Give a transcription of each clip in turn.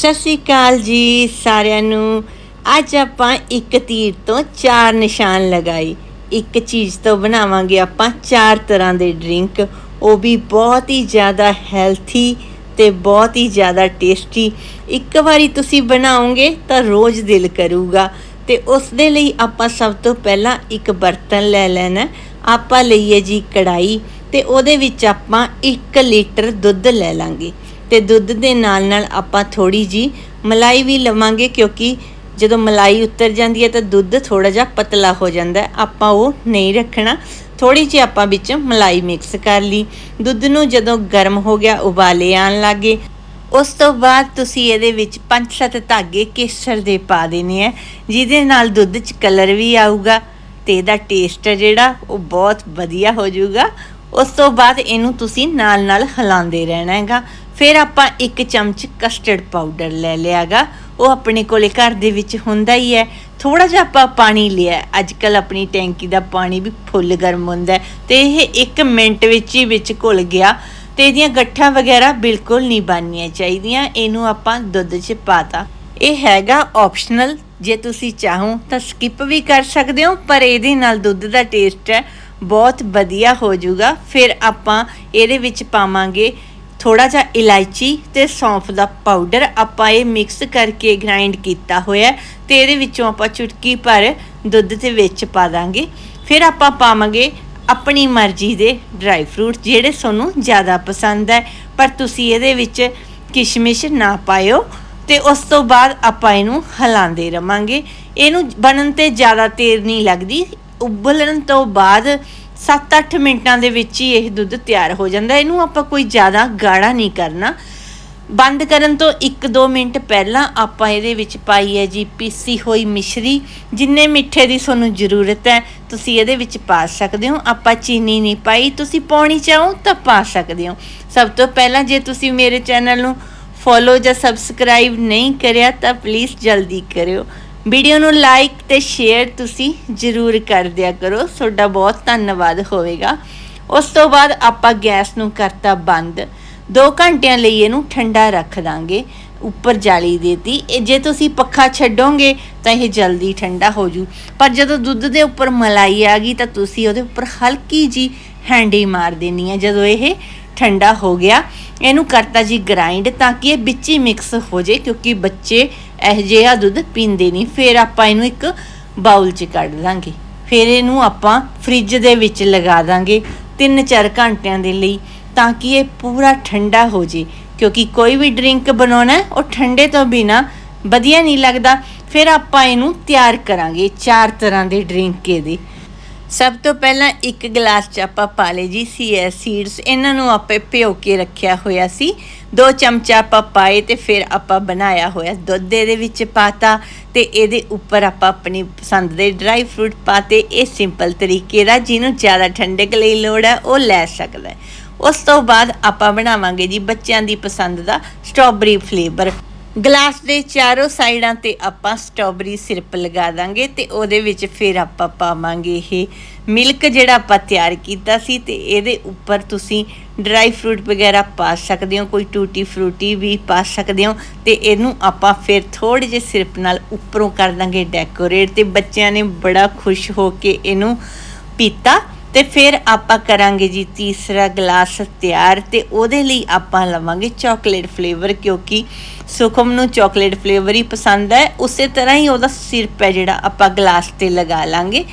ਸਤਿ ਸ਼੍ਰੀ ਅਕਾਲ ਜੀ ਸਾਰਿਆਂ ਨੂੰ। ਅੱਜ ਆਪਾਂ ਇੱਕ ਤੀਰ ਤੋਂ ਚਾਰ ਨਿਸ਼ਾਨ ਲਗਾਏ। ਇੱਕ ਚੀਜ਼ ਤੋਂ ਬਣਾਵਾਂਗੇ ਆਪਾਂ ਚਾਰ ਤਰ੍ਹਾਂ ਦੇ ਡਰਿੰਕ। ਉਹ ਵੀ ਬਹੁਤ ਹੀ ਜ਼ਿਆਦਾ ਹੈਲਥੀ ਤੇ ਬਹੁਤ ਹੀ ਜ਼ਿਆਦਾ ਟੇਸਟੀ। ਇੱਕ ਵਾਰੀ ਤੁਸੀਂ ਬਣਾਓਗੇ ਤਾਂ ਰੋਜ਼ ਦਿਲ ਕਰੂਗਾ। ਤੇ ਉਸ ਦੇ ਲਈ ਆਪਾਂ ਸਭ ਤੋਂ ਪਹਿਲਾਂ ਇੱਕ ਬਰਤਨ ਲੈ ਲੈਣਾ। ਆਪਾਂ ਲਈਏ ਜੀ ਕੜਾਈ ਤੇ ਉਹਦੇ ਵਿੱਚ ਆਪਾਂ 1 ਲੀਟਰ ਦੁੱਧ ਲੈ ਲਾਂਗੇ। ਤੇ ਦੁੱਧ ਦੇ ਨਾਲ ਨਾਲ ਆਪਾਂ ਥੋੜੀ ਜੀ ਮਲਾਈ ਵੀ ਲਵਾਂਗੇ ਕਿਉਂਕਿ ਜਦੋਂ ਮਲਾਈ ਉਤਰ ਜਾਂਦੀ ਹੈ ਤਾਂ ਦੁੱਧ ਥੋੜਾ ਜਿਹਾ ਪਤਲਾ ਹੋ ਜਾਂਦਾ ਆਪਾਂ ਉਹ ਨਹੀਂ ਰੱਖਣਾ। ਥੋੜੀ ਜਿਹੀ ਆਪਾਂ ਵਿੱਚ ਮਲਾਈ ਮਿਕਸ ਕਰ ਲਈ। ਦੁੱਧ ਨੂੰ ਜਦੋਂ ਗਰਮ ਹੋ ਗਿਆ, ਉਬਾਲੇ ਆਣ ਲੱਗੇ। ਉਸ ਤੋਂ ਬਾਅਦ ਤੁਸੀਂ ਇਹਦੇ ਵਿੱਚ 5-7 ਧਾਗੇ ਕੇਸਰ ਦੇ ਪਾ ਦੇਣੇ ਆ ਜਿਹਦੇ ਨਾਲ ਦੁੱਧ 'ਚ ਕਲਰ ਵੀ ਆਊਗਾ ਤੇ ਇਹਦਾ ਟੇਸਟ ਜਿਹੜਾ, ਉਹ ਬਹੁਤ ਵਧੀਆ ਹੋ ਜਾਊਗਾ। ਉਸ ਤੋਂ ਬਾਅਦ ਇਹਨੂੰ ਤੁਸੀਂ ਨਾਲ ਨਾਲ ਹਿਲਾਉਂਦੇ ਰਹਿਣਾ ਹੈਗਾ। ਫਿਰ ਆਪਾਂ ਇੱਕ ਚਮਚ ਕਸਟਰਡ ਪਾਊਡਰ ਲੈ ਲਿਆਗਾ। ਉਹ ਆਪਣੇ ਕੋਲੇ ਘਰ ਦੇ ਵਿੱਚ ਹੁੰਦਾ ਹੀ ਹੈ। ਥੋੜਾ ਜਿਹਾ ਆਪਾਂ ਪਾਣੀ ਲਿਆ ਅੱਜ ਕੱਲ ਆਪਣੀ ਟੈਂਕੀ ਦਾ ਪਾਣੀ ਵੀ ਫੁੱਲ ਗਰਮ ਹੁੰਦਾ ਹੈ ਤੇ ਇਹ 1 ਮਿੰਟ ਵਿੱਚ ਹੀ ਵਿੱਚ ਘੁਲ ਗਿਆ। ਤੇ ਇਹਦੀਆਂ ਗੱਠਾਂ ਵਗੈਰਾ ਬਿਲਕੁਲ ਨਹੀਂ ਬਣਨੀਆਂ ਚਾਹੀਦੀਆਂ। ਇਹਨੂੰ ਆਪਾਂ ਦੁੱਧ 'ਚ ਪਾਤਾ ਇਹ ਹੈਗਾ ਆਪਸ਼ਨਲ ਜੇ ਤੁਸੀਂ ਚਾਹੋ ਤਾਂ ਸਕਿਪ ਵੀ ਕਰ ਸਕਦੇ ਹੋ, ਪਰ ਇਹਦੇ ਨਾਲ ਦੁੱਧ ਦਾ ਟੇਸਟ ਹੈ। ਬਹੁਤ ਵਧੀਆ ਹੋ ਜਾਊਗਾ ਫਿਰ ਆਪਾਂ ਇਹਦੇ ਵਿੱਚ ਪਾਵਾਂਗੇ ਥੋੜਾ ਜਿਹਾ ਇਲਾਇਚੀ ਤੇ ਸੌਂਫ ਦਾ ਪਾਊਡਰ ਆਪਾਂ ਇਹ ਮਿਕਸ ਕਰਕੇ ਗ੍ਰਾਈਂਡ ਕੀਤਾ ਹੋਇਆ ਹੈ ਤੇ ਇਹਦੇ ਵਿੱਚੋਂ ਆਪਾਂ ਚੁਟਕੀ ਭਰ ਦੁੱਧ ਦੇ ਵਿੱਚ ਪਾ ਦਾਂਗੇ। ਫਿਰ ਆਪਾਂ ਪਾਵਾਂਗੇ ਆਪਣੀ ਮਰਜ਼ੀ ਦੇ ਡਰਾਈ ਫਰੂਟ ਜਿਹੜੇ ਤੁਹਾਨੂੰ ਜ਼ਿਆਦਾ ਪਸੰਦ ਹੈ। ਪਰ ਤੁਸੀਂ ਇਹਦੇ ਵਿੱਚ ਕਿਸ਼ਮਿਸ਼ ਨਾ ਪਾਇਓ ਤੇ ਉਸ ਤੋਂ ਬਾਅਦ ਆਪਾਂ ਇਹਨੂੰ ਹਿਲਾਉਂਦੇ ਰਵਾਂਗੇ। ਇਹਨੂੰ ਬਣਨ ਤੇ ਜ਼ਿਆਦਾ ਦੇਰ ਨਹੀਂ ਲੱਗਦੀ। ਉਬਲਣ ਤੋਂ ਬਾਅਦ 7-8 ਮਿੰਟਾਂ ਦੇ ਵਿੱਚ ਹੀ ਇਹ ਦੁੱਧ ਤਿਆਰ ਹੋ ਜਾਂਦਾ। ਇਹਨੂੰ ਆਪਾਂ ਕੋਈ ਜ਼ਿਆਦਾ ਗਾੜਾ ਨਹੀਂ ਕਰਨਾ। ਬੰਦ ਕਰਨ ਤੋਂ 1-2 ਮਿੰਟ ਪਹਿਲਾਂ ਆਪਾਂ ਇਹਦੇ ਵਿੱਚ ਪਾਈ ਹੈ ਜੀ ਪੀਸੀ ਹੋਈ ਮਿਸ਼ਰੀ। ਜਿੰਨੇ ਮਿੱਠੇ ਦੀ ਤੁਹਾਨੂੰ ਜ਼ਰੂਰਤ ਹੈ, ਤੁਸੀਂ ਇਹਦੇ ਵਿੱਚ ਪਾ ਸਕਦੇ ਹੋ। ਆਪਾਂ ਚੀਨੀ ਨਹੀਂ ਪਾਈ। ਤੁਸੀਂ ਪਾਉਣੀ ਚਾਹੋ ਤਾਂ ਪਾ ਸਕਦੇ ਹੋ। ਸਭ ਤੋਂ ਪਹਿਲਾਂ ਜੇ ਤੁਸੀਂ ਮੇਰੇ ਚੈਨਲ ਨੂੰ ਫੋਲੋ ਜਾਂ ਸਬਸਕ੍ਰਾਈਬ ਨਹੀਂ ਕਰਿਆ ਤਾਂ ਪਲੀਜ਼ ਜਲਦੀ ਕਰਿਓ। ਵੀਡੀਓ ਨੂੰ ਲਾਈਕ ਤੇ ਸ਼ੇਅਰ ਤੁਸੀਂ ਜ਼ਰੂਰ ਕਰ ਦਿਆ ਕਰੋ। ਤੁਹਾਡਾ ਬਹੁਤ ਧੰਨਵਾਦ ਹੋਵੇਗਾ। ਉਸ ਤੋਂ ਬਾਅਦ ਆਪਾਂ ਗੈਸ ਨੂੰ ਕਰਤਾ ਬੰਦ। 2 ਘੰਟਿਆਂ ਲਈ ਇਹਨੂੰ ਠੰਡਾ ਰੱਖ ਦਾਂਗੇ ਉੱਪਰ ਜਾਲੀ ਦੇਤੀ ਇਹ ਜੇ ਤੁਸੀਂ ਪੱਖਾ ਛੱਡੋਗੇ ਤਾਂ ਇਹ ਜਲਦੀ ਠੰਡਾ ਹੋ ਜੂ ਪਰ ਜਦੋਂ ਦੁੱਧ ਦੇ ਉੱਪਰ ਮਲਾਈ ਆ ਗਈ ਤਾਂ ਤੁਸੀਂ ਉਹਦੇ ਉੱਪਰ ਹਲਕੀ ਜੀ ਹੈਂਡੀ ਮਾਰ ਦੇਣੀ ਹੈ ਜਦੋਂ ਇਹ ਠੰਡਾ ਹੋ ਗਿਆ, ਇਹਨੂੰ ਕਰਤਾ ਜੀ ਗ੍ਰਾਈਂਡ ਤਾਂ ਕਿ ਇਹ ਵਿੱਚ ਹੀ ਮਿਕਸ ਹੋ ਜੇ, ਕਿਉਂਕਿ ਬੱਚੇ ਇਹ ਜਿਹਾ ਦੁੱਧ ਪੀਂਦੇ ਨਹੀਂ। ਫਿਰ ਆਪਾਂ ਇਹਨੂੰ ਇੱਕ ਬਾਉਲ 'ਚ ਕੱਢ ਦਾਂਗੇ ਫਿਰ ਇਹਨੂੰ ਆਪਾਂ ਫ੍ਰਿਜ ਦੇ ਵਿੱਚ ਲਗਾ ਦਾਂਗੇ 3-4 ਘੰਟਿਆਂ ਦੇ ਲਈ ਤਾਂ ਕਿ ਇਹ ਪੂਰਾ ਠੰਡਾ ਹੋ ਜੇ। ਕਿਉਂਕਿ ਕੋਈ ਵੀ ਡਰਿੰਕ ਬਣਾਉਣਾ ਉਹ ਠੰਡੇ ਤੋਂ ਬਿਨਾ ਵਧੀਆ ਨਹੀਂ ਲੱਗਦਾ। ਫਿਰ ਆਪਾਂ ਇਹਨੂੰ ਤਿਆਰ ਕਰਾਂਗੇ ਚਾਰ ਤਰ੍ਹਾਂ ਦੇ ਡਰਿੰਕ ਇਹਦੇ। ਸਭ ਤੋਂ ਪਹਿਲਾਂ ਇੱਕ ਗਲਾਸ ਚ ਆਪਾਂ ਪਾ ਲਏ ਜੀ ਸੀਐਸ ਸੀਡਸ ਇਹਨਾਂ ਨੂੰ ਆਪੇ ਭਿਓ ਕੇ ਰੱਖਿਆ ਹੋਇਆ ਸੀ। ਦੋ ਚਮਚਾ ਆਪਾਂ ਪਾਏ ਤੇ ਫਿਰ ਆਪਾਂ ਬਣਾਇਆ ਹੋਇਆ। ਦੁੱਧ ਇਹਦੇ ਵਿੱਚ ਪਾਤਾ ਤੇ ਇਹਦੇ ਉੱਪਰ ਆਪਾਂ ਆਪਣੀ ਪਸੰਦ ਦੇ ਡਰਾਈ ਫਰੂਟ ਪਾਤੇ। ਇਹ ਸਿੰਪਲ ਤਰੀਕੇ ਦਾ ਜਿਹਨੂੰ ਜ਼ਿਆਦਾ ਠੰਡਕ ਲਈ ਲੋੜ ਹੈ, ਉਹ ਲੈ ਸਕਦਾ ਉਸ ਤੋਂ ਬਾਅਦ ਆਪਾਂ ਬਣਾਵਾਂਗੇ ਜੀ ਬੱਚਿਆਂ ਦੀ ਪਸੰਦ ਦਾ ਸਟ੍ਰਾਬੇਰੀ ਫਲੇਵਰ ਗਲਾਸ ਦੇ ਚਾਰੋਂ ਸਾਈਡਾਂ ਤੇ ਆਪਾਂ ਸਟ੍ਰਾਬੇਰੀ ਸਿਰਪ ਲਗਾ ਦਾਂਗੇ ਤੇ ਉਹਦੇ ਵਿੱਚ ਫਿਰ ਆਪਾਂ ਪਾਵਾਂਗੇ ਇਹ ਮਿਲਕ ਜਿਹੜਾ ਆਪਾਂ ਤਿਆਰ ਕੀਤਾ ਸੀ ਤੇ ਇਹਦੇ ਉੱਪਰ ਤੁਸੀਂ ਡਰਾਈ ਫਰੂਟ ਵਗੈਰਾ ਪਾ ਸਕਦੇ ਹੋ, ਕੋਈ ਟੂਟੀ ਫਰੂਟੀ ਵੀ ਪਾ ਸਕਦੇ ਹੋ ਤੇ ਇਹਨੂੰ ਆਪਾਂ ਫਿਰ ਥੋੜੇ ਜਿਹੇ ਸਿਰਪ ਨਾਲ ਉੱਪਰੋਂ ਕਰ ਦਾਂਗੇ ਡੈਕੋਰੇਟ ਤੇ ਬੱਚਿਆਂ ਨੇ ਬੜਾ ਖੁਸ਼ ਹੋ ਕੇ ਇਹਨੂੰ ਪੀਤਾ ਤੇ ਫਿਰ ਆਪਾਂ ਕਰਾਂਗੇ ਜੀ ਤੀਸਰਾ ਗਲਾਸ ਤਿਆਰ ਤੇ ਉਹਦੇ ਲਈ ਆਪਾਂ ਲਵਾਂਗੇ ਚਾਕਲੇਟ ਫਲੇਵਰ ਕਿਉਂਕਿ ਸੁਖਮ ਨੂੰ ਚਾਕਲੇਟ ਫਲੇਵਰ ਹੀ ਪਸੰਦ ਹੈ। ਉਸੇ ਤਰ੍ਹਾਂ ਹੀ ਉਹਦਾ ਸਿਰਪ ਹੈ ਜਿਹੜਾ ਆਪਾਂ ਗਲਾਸ ਤੇ ਲਗਾ ਲਾਂਗੇ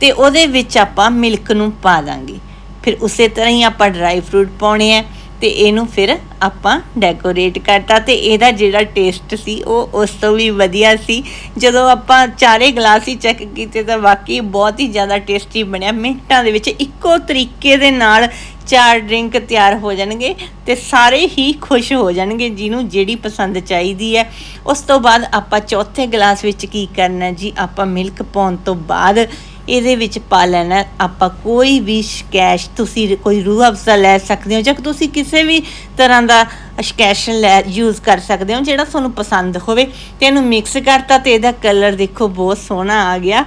ਤੇ ਉਹਦੇ ਵਿੱਚ ਆਪਾਂ ਮਿਲਕ ਨੂੰ ਪਾ ਦਾਂਗੇ। ਫਿਰ ਉਸੇ ਤਰ੍ਹਾਂ ਹੀ ਆਪਾਂ ਡਰਾਈ ਫਰੂਟ ਪਾਉਣੇ ਆ ਤੇ ਇਹਨੂੰ ਫਿਰ ਆਪਾਂ ਡੈਕੋਰੇਟ ਕਰਤਾ ਤੇ ਇਹਦਾ ਜਿਹੜਾ ਟੇਸਟ ਸੀ ਉਹ ਉਸ ਤੋਂ ਵੀ ਵਧੀਆ ਸੀ। ਜਦੋਂ ਆਪਾਂ ਚਾਰੇ ਗਲਾਸ ਹੀ ਚੈੱਕ ਕੀਤੇ ਤਾਂ ਵਾਕਈ ਬਹੁਤ ਹੀ ਜ਼ਿਆਦਾ ਟੇਸਟੀ ਬਣਿਆ। ਮਿੰਟਾਂ ਦੇ ਵਿੱਚ ਇੱਕੋ ਤਰੀਕੇ ਦੇ ਨਾਲ ਚਾਰ ਡਰਿੰਕ ਤਿਆਰ ਹੋ ਜਾਣਗੇ ਤੇ ਸਾਰੇ ਹੀ ਖੁਸ਼ ਹੋ ਜਾਣਗੇ ਜਿਹਨੂੰ ਜਿਹੜੀ ਪਸੰਦ ਚਾਹੀਦੀ ਹੈ। ਉਸ ਤੋਂ ਬਾਅਦ ਆਪਾਂ ਚੌਥੇ ਗਲਾਸ ਵਿੱਚ ਕੀ ਕਰਨਾ ਜੀ? ਆਪਾਂ ਮਿਲਕ ਪਾਉਣ ਤੋਂ ਬਾਅਦ ਇਹਦੇ ਵਿੱਚ ਪਾ ਲੈਣਾ। ਆਪਾਂ ਕੋਈ ਵੀ ਸ਼ਕੈਸ਼ ਤੁਸੀਂ ਕੋਈ ਰੂਹ ਅਫਜ਼ਾ ਲੈ ਸਕਦੇ ਹੋ ਜਾਂ ਤੁਸੀਂ ਕਿਸੇ ਵੀ ਤਰ੍ਹਾਂ ਦਾ ਸ਼ਕੈਸ਼ਨ ਲੈ ਯੂਜ਼ ਕਰ ਸਕਦੇ ਹੋ ਜਿਹੜਾ ਤੁਹਾਨੂੰ ਪਸੰਦ ਹੋਵੇ। ਤੇ ਇਹਨੂੰ ਮਿਕਸ ਕਰਤਾ ਤੇ ਇਹਦਾ ਕਲਰ ਦੇਖੋ ਬਹੁਤ ਸੋਹਣਾ ਆ ਗਿਆ।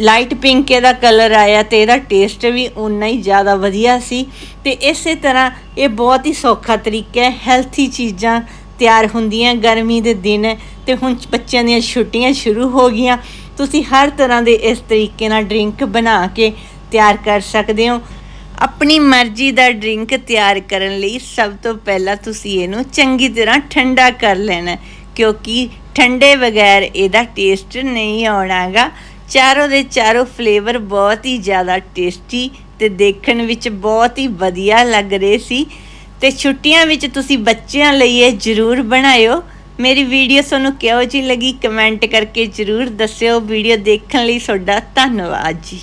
ਲਾਈਟ ਪਿੰਕ ਇਹਦਾ ਕਲਰ ਆਇਆ ਤੇ ਇਹਦਾ ਟੇਸਟ ਵੀ ਉਨਾ ਹੀ ਜ਼ਿਆਦਾ ਵਧੀਆ ਸੀ। ਤੇ ਇਸੇ ਤਰ੍ਹਾਂ ਇਹ ਬਹੁਤ ਹੀ ਸੌਖਾ ਤਰੀਕਾ ਹੈ ਹੈਲਥੀ ਚੀਜ਼ਾਂ ਤਿਆਰ ਹੁੰਦੀਆਂ ਗਰਮੀ ਦੇ ਦਿਨ। ਹੈ ਤੇ ਹੁਣ ਬੱਚਿਆਂ ਦੀਆਂ ਛੁੱਟੀਆਂ ਸ਼ੁਰੂ ਹੋ ਗਈਆਂ। ਤੁਸੀਂ ਹਰ ਤਰ੍ਹਾਂ ਦੇ ਇਸ ਤਰੀਕੇ ਨਾਲ ਡਰਿੰਕ ਬਣਾ ਕੇ ਤਿਆਰ ਕਰ ਸਕਦੇ ਹੋ। ਆਪਣੀ ਮਰਜ਼ੀ ਦਾ ਡਰਿੰਕ ਤਿਆਰ ਕਰਨ ਲਈ ਸਭ ਤੋਂ ਪਹਿਲਾਂ ਤੁਸੀਂ ਇਹਨੂੰ ਚੰਗੀ ਤਰ੍ਹਾਂ ਠੰਡਾ ਕਰ ਲੈਣਾ, ਕਿਉਂਕਿ ਠੰਡੇ ਬਗੈਰ ਇਹਦਾ ਟੇਸਟ ਨਹੀਂ ਆਉਣਾਗਾ। ਚਾਰੋਂ ਦੇ ਚਾਰੋਂ ਫਲੇਵਰ ਬਹੁਤ ਹੀ ਜ਼ਿਆਦਾ ਟੇਸਟੀ ਤੇ ਦੇਖਣ ਵਿੱਚ ਬਹੁਤ ਹੀ ਵਧੀਆ ਲੱਗ ਰਹੇ ਸੀ। ਤੇ ਛੁੱਟੀਆਂ ਵਿੱਚ ਤੁਸੀਂ ਬੱਚਿਆਂ ਲਈ ਇਹ ਜ਼ਰੂਰ ਬਣਾਇਓ। ਮੇਰੀ ਵੀਡੀਓ ਤੁਹਾਨੂੰ ਕਿਹੋ ਜਿਹੀ ਲੱਗੀ ਕਮੈਂਟ ਕਰਕੇ ਜ਼ਰੂਰ ਦੱਸਿਓ। ਵੀਡੀਓ ਦੇਖਣ ਲਈ ਤੁਹਾਡਾ ਧੰਨਵਾਦ ਜੀ।